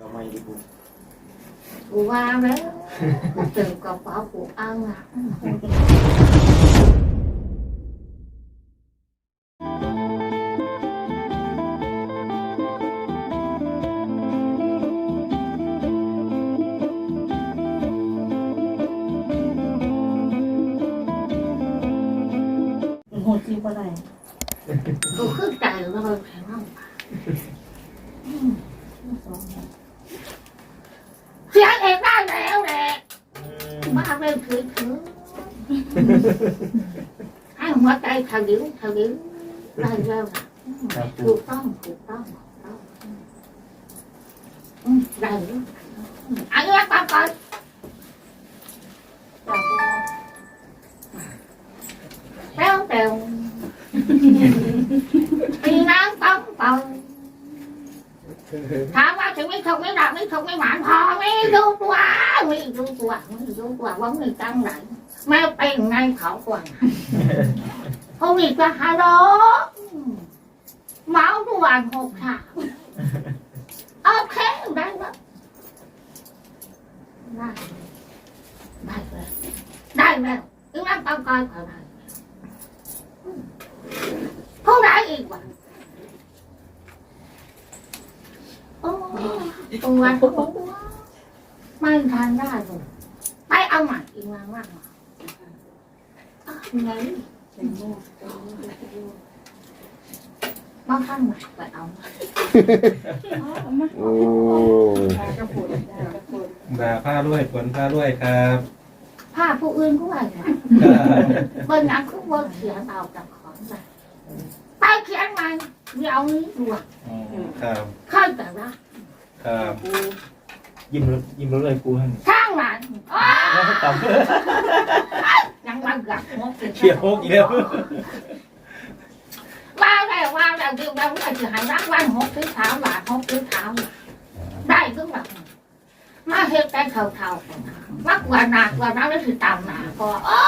เอาไม่ดีกูกูว่าแล้วกูเต็มกระเป๋ากูเอาอะโหดจีบอะไรกูขึ้นใจเลยแข็งมากเมาเป็นถือถือให้หัวใจทะลิ้วทะลิ้วได้แล้วนะครับปูถูกต้องถูกต้องถูกต้องอืมได้แล้วอันนี้ก่อนก่อนแล้วแต่ปีน้ำต้องเป่า ถามว่าถึงไม่ถูกไม่ดับไม่ถูกไม่หวานพอไม่รู้ตัวไม่รู้ตัวไม่รู้ตัวว่ามีจังไหนแม่เป็นไงเขากว่าเขามีจะฮาโลเมาทุกวันหกถามโอเคได้แล้วได้ได้แล้วได้แล้วอีนั่นต้องการอะไรเท่าไหรอีกวะ โอ้ตัวตัวไม่ทันได้เลยไปเอาใหม่อีกมามากมาอ้าวไงมาข้างใหม่ไปเอาโอ้กระปุกกระปุกด่าผ้าด้วยฝนผ้าด้วยครับผ้าผู้อื่นก็ว่าอย่างนั้นครับเบนนั้นคือว่าเขียนเอาจากของไปไปเขียนมันเดี๋ยวนี้ดูอ๋อครับเข้าใจละ ครับปูยิ้มรถยิ้มรถเลยปูให้ช่างมันอ้าต่ำยังมันกัดหัวกินเขียวโอ๊กอีกแล้วว่าแล้วว่าแล้วเดี๋ยวเราจะให้รักวันหกสิบสามบาทหกสิบสามได้ทุกแบบมาเฮ็ดแต่เท่าๆมากกว่าหนักกว่านั้นแล้วคือตามหนาก็อ๋อ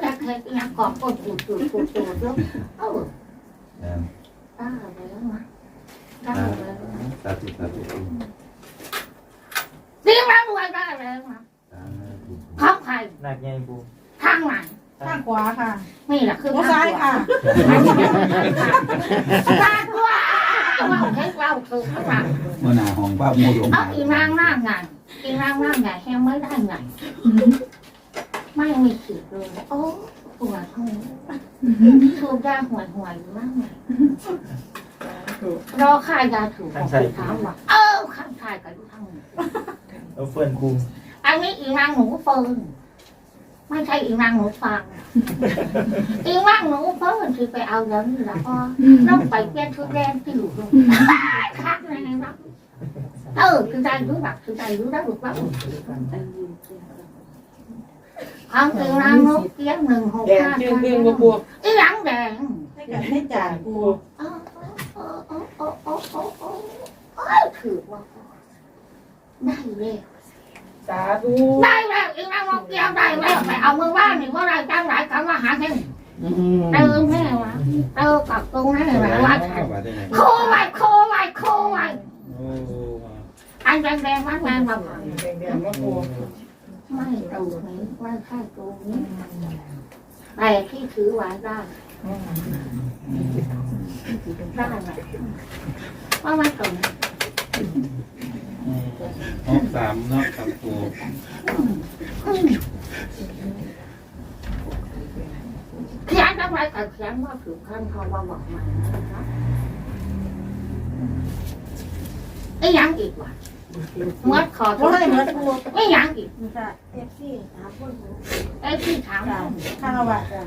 แต่เคยนักกอบก็ตูดตูดตูดตูดแล้วเออได้แล้วนะได้แล้ว สาธุสาธุดีมากด้วยได้แล้วนะขอบใครหนักไงปูทางไหนข้างขวาค่ะนี่แหละคือหัวซ้ายค่ะทางขวาเราเช็คเราถูกข้างหลังเมื่อหนาห้องป้าโมหลงเอาอีนางหน้าไงอีนางหน้าไงแค่ไม่ได้ไงไม่มีสิทธิ์เลยโอ้ปวดหัวถูกยาหวยหวยมากไง รอค่ายาถูกของถามว่าเออข้างชายกับข้างนี้เอาเฟื่อนปูอันนี้อีนางหนูเฟิร์นไม่ใช่อีนางหนูฟัง อีนางหนูเฟิร์นคือไปเอาเงินแล้วก็ต้องไปเปลี่ยนชุดแดงที่อยู่ตรงคักเลยนะเออคือใจรู้หลักคือใจรู้ได้หรือเปล่าความจริงนางนกเกี้ยงหนึ่งหกแดงห้าจึงดึงกระปุกอีหลังแดงให้กันให้จ่ายปูเออเอ อเออเออเออเออเออเออถือว่าได้เลยสาธุได้แล้วอีนางนกเกี้ยงได้แล้วไปเอามือว่างนี่ว่าอไรจังไรคำว่าหาเงินเติมแม่วะเติมกับตรงนั้นแหละว่าฉันโคไว้โคไว้โคไว้อันแดงแดงๆมันแดงมาผ่านแดงแดงกไม่ตรงนี้ไม่ใช่ตรงนี้แต่ที่ถือไว้ได้ ได้ไหมว่ามันตรงนี้หกสามเนาะครับปูอืมเขียนทำไมกับเขียนว่าถึงขั้นเขาว่าบอกมานะครับไอ้ยังอีกว่ะเมื่อขอโทว่าษให้เมือไอ้ยังอีกเอฟซีถามพูดไอ้ที่ถามจ้ะว่าข้างวัดจ้ะ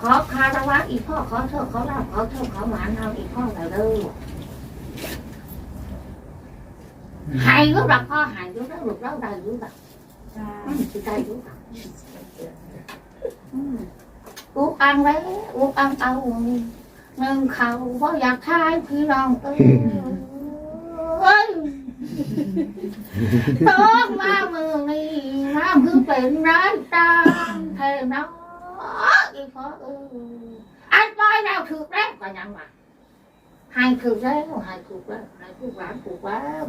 ขอคารวะอีพ่อขอเถอะเขาเล่าขอเถอะเขาหวานเอาอีพ่อหน่อยเด้อหายรู้หลักพ่อหายรู้แล้วหลุดแล้วได้รู้หลักจ้าอืมคือได้รู้หลักอืมอุกอังไว้อุกอังเอาหนึ่งเขาบ่อยากทายพี่น้องเอ้ยเอ้ยต้องมามือนี้น้ำคือเป็นร้านตามเทน้อง อีพ่อเอ้ยอันปล่อยแล้วถูกแล้วก็ยังว่าให้ถูกแล้วให้ถูกแล้วให้ถูกหลานถูกแล้ว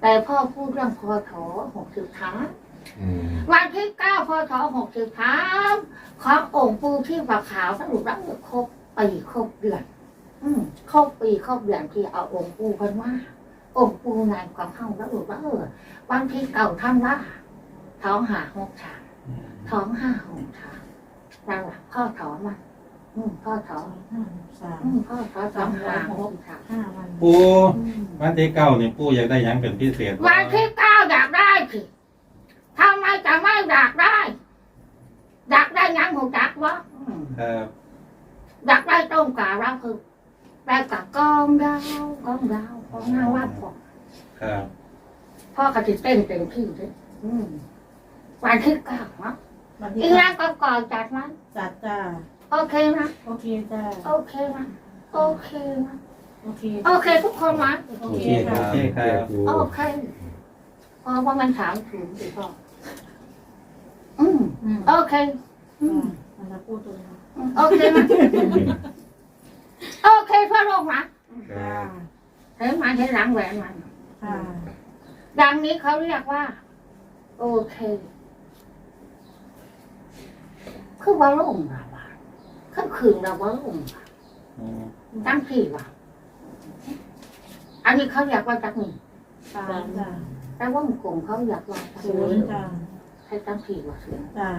แต่พ่อพูดเรื่องพอถอหกสิบท้าอืมวันที่เก้าพอถอหกสิบท้าขององค์ปูที่ปากขาวสรุปแล้วครบปีครบเดือน อืมครบปีครบเดือนที่เอาองค์ปูเพันว่า องค์ปูงานของเข้าแล้วหรือว่าเออวันที่เก่าท่านว่าท้องหาหกฉากท้องห้าหกฉาก นั่นแหละพ่อถอมันอืมพ่อถอห้าสามอืมพ่อถอท้องหาหกฉากห้าวันปูอืมวันที่เก้านี่ปูอยากได้หยังเป็นพิเศษบ่วันที่เก้าอยากได้สิทำไมจะไม่อยากได้ อยากได้หยังหูจักวะอืมครับอยากได้ต้มกาลาพึกได้กับกองดาวกองดาวกองดาวว่าพอครับพ่อกระติเต้นเต็มที่เลยอืมวันที่เก้าเนาะ วันที่อีร่างก็ก่อนจัดมันจัดจ้าโอเคนะโอเคจ้าโอเคนะโอเคนะโอเคโอเคทุกคนนะโอโอเคเคคค่ะรับโอเคครับโอเคเพราะว่ามันถามถึงสิพ่ออืมอืมโอเคอืมมันจะพูดตัวนี้โอเคนะโอเคเพื่อนโลกนะจ้าเห็นมันเห็นหลังแหวนมันค่ะดังนี้เขาเรียกว่า โอเค คือว่าลงเราว่าคือคืนเราว่าลงว่ะอืมตั้งที่ว่าอันนี้เขาอยากว่าจักนี่สามจ้าแต่ว่ากลุ่มเขาอยากว่าจักศูนย์จ้าให้ตั้งที่ว่าเสียงจ้า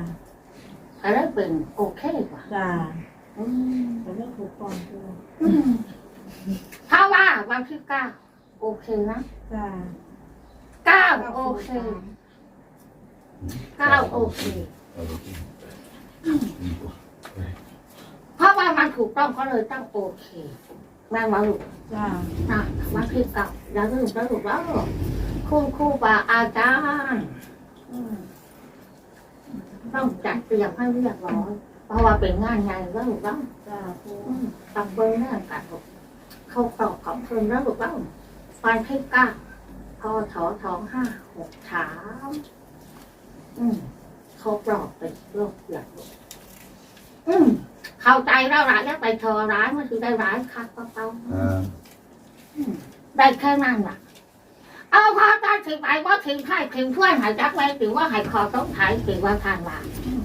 แต่ได้เป็นโอเคกว่าจ้าอืมแต่เรื่องถูกก่อนคืออืมถ้าว่าวันที่เก้าโอเคนะจ้าเก้าโอเคเก้าโอเค เพราะว่ามัน ถูกต้องก็เลยต้องโอเคแม่มาลูกจ้านะวันที่เก้าอย่าลืมนะลูกแล้วคุณครูบาอาจารย์ต้องจัดเตรียมให้เรียบร้อยเพราะว่าเป็นงานใหญ่แล้วลูกแล้วจ้าพูต้องเบิ้งแน่กันลูกเข้าตอกของเพิ่นแล้วลูกแล้ววันที่เก้าพอถอท้องห้าหกเช้าอืมเขาปลอบเป็นโรคเดือดลูกอืม เข้าใจแล้วร้ายแล้วไปทอร้ายมันคือได้ร้ายคักก็เต้าครับได้แค่นั้นล่ะ เอาพอตอนถึงไปว่าถึงไข่ถึงถ้วยหายจักไว้ถือว่าหายคอต้องหายถือว่าทางว่าอืม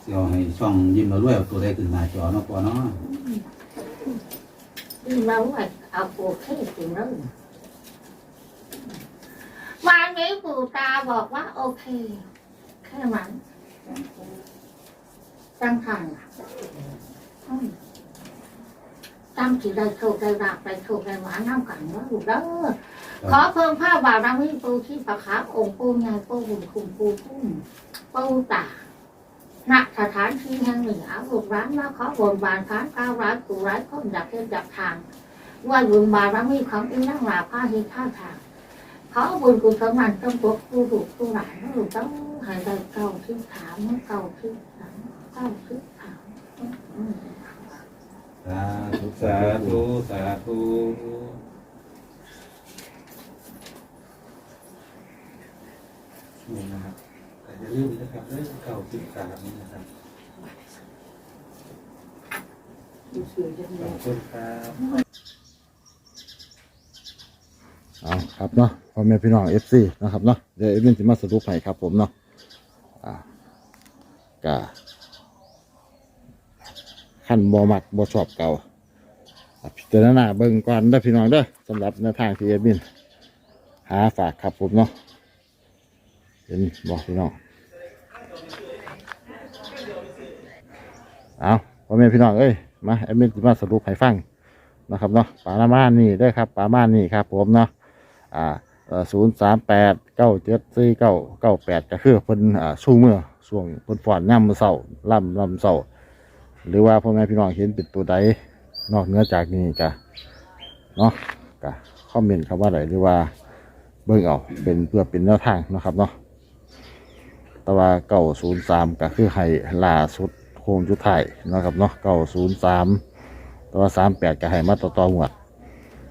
เสียวให้ช่องยิ้มเราด้วยเอาตัวได้ขึ้นหน้าจอเนาะปอเนาะอืมเราไว้เอาโอเคถึงแล้ววันนี้ปู่ตาบอกว่าโอเค แค่นั้น ตั้งทางล่ะอืมตั้งที่ได้โชคได้ราบได้โชคได้หวานน้ำกันว่าลูกเด้อขอเพิ่มผ้าบารมีปูที่ประคับองค์ปูใหญ่ปูหุ่นคุมปูพุ่มปูตาณสถานที่แห่งหนึ่งเอาลูกร้านมาขอบนบานค้านก้าวร้ายกูร้ายคนอยากเห็นอยากทางว่าบุญบารมีของอีนั่งหลาผ้าเฮท่าทางขอบุญกุศลมันต้องปกผู้ถูกผู้หลานลูกต้องให้ได้เก่าที่ถามเก่าที่ถาม เก่าที่ถามอืมสาธุสาธุสาธุนี่นะครับแต่อย่าลืมนะครับเรื่องเก่าสิบสามนะครับขอบคุณครับ เอาครับเนาะพ่อแม่พี่น้องเอฟซีนะครับเนาะเดี๋ยวเอฟซีจะมาสรุปให้ครับผมเนาะอ่ากะ ขั้นบอมักบอชอบเก่าพิจารณาเบิ่งก่อนได้พี่น้องเด้อสำหรับแนวทางที่เอฟมิน หาฝากครับผมเนาะเห็นบอกพี่น้องเอาพ่อแม่พี่น้องเอ้ยมาเอฟมินจะมาสรุปให้ฟังนะครับเนาะปานามานี่ได้ครับปามานี่ครับผมเนาะอ่าศูนย์สามแปดเก้าเจ็ดสี่เก้าเก้าแปดก็คือเพิ่นอ่าชูมือช่วงเพิ่นฟอนย่ำมือเสาล่ำล่ำเสา หรือว่าพ่อแม่พี่น้องเห็นเป็นตัวใดนอกเหนือจากนี้ก็เนาะก็คอมเมนต์คำว่าใดหรือว่าเบิ่งเอาเป็นเพื่อเป็นแนวทางนะครับเนาะแต่ว่าเก้าศูนย์สามก็คือให้ล่าสุดโค้งจุดไทยนะครับเนาะเก้าศูนย์สามแต่ว่าสามแปดก็ให้มาต่อต่อหมวด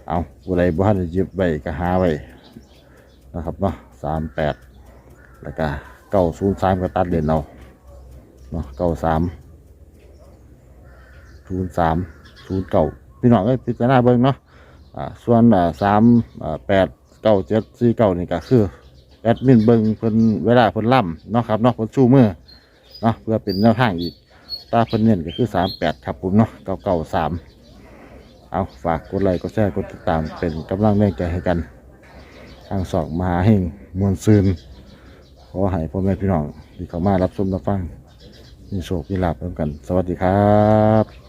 เอาบุไรบ้านยึบไว้ก็หาไว้นะครับเนาะสามแปดแล้วก็เก้าศูนย์สามก็ตัดเด่นเอาเนาะเก้าสาม ศูนย์สามศูนย์เก้าพี่น้องก็พิจารณาเบิ่งเนาะอ่าส่วนอ่าสามอ่าแปดเก้าเจ็ดสี่เก้านี่ก็คือแอดมินเบิ้งเพิ่นเวลาเพิ่นล่ำเนาะครับเนาะเพิ่นชูมือเนาะเพื่อเป็นแนวทางอีกตาเพิ่นเน้นก็คือสามแปดครับผมเนาะเก้าเก้าสามเอาฝากกดไลค์กดแชร์กดติดตามเป็นกำลังแรงใจให้กันทางสองมหาเฮงมวลซืนขอให้พ่อแม่พี่น้องที่เข้ามารับชมรับฟังมีโชคมีลาภร่วมกัน สวัสดีครับ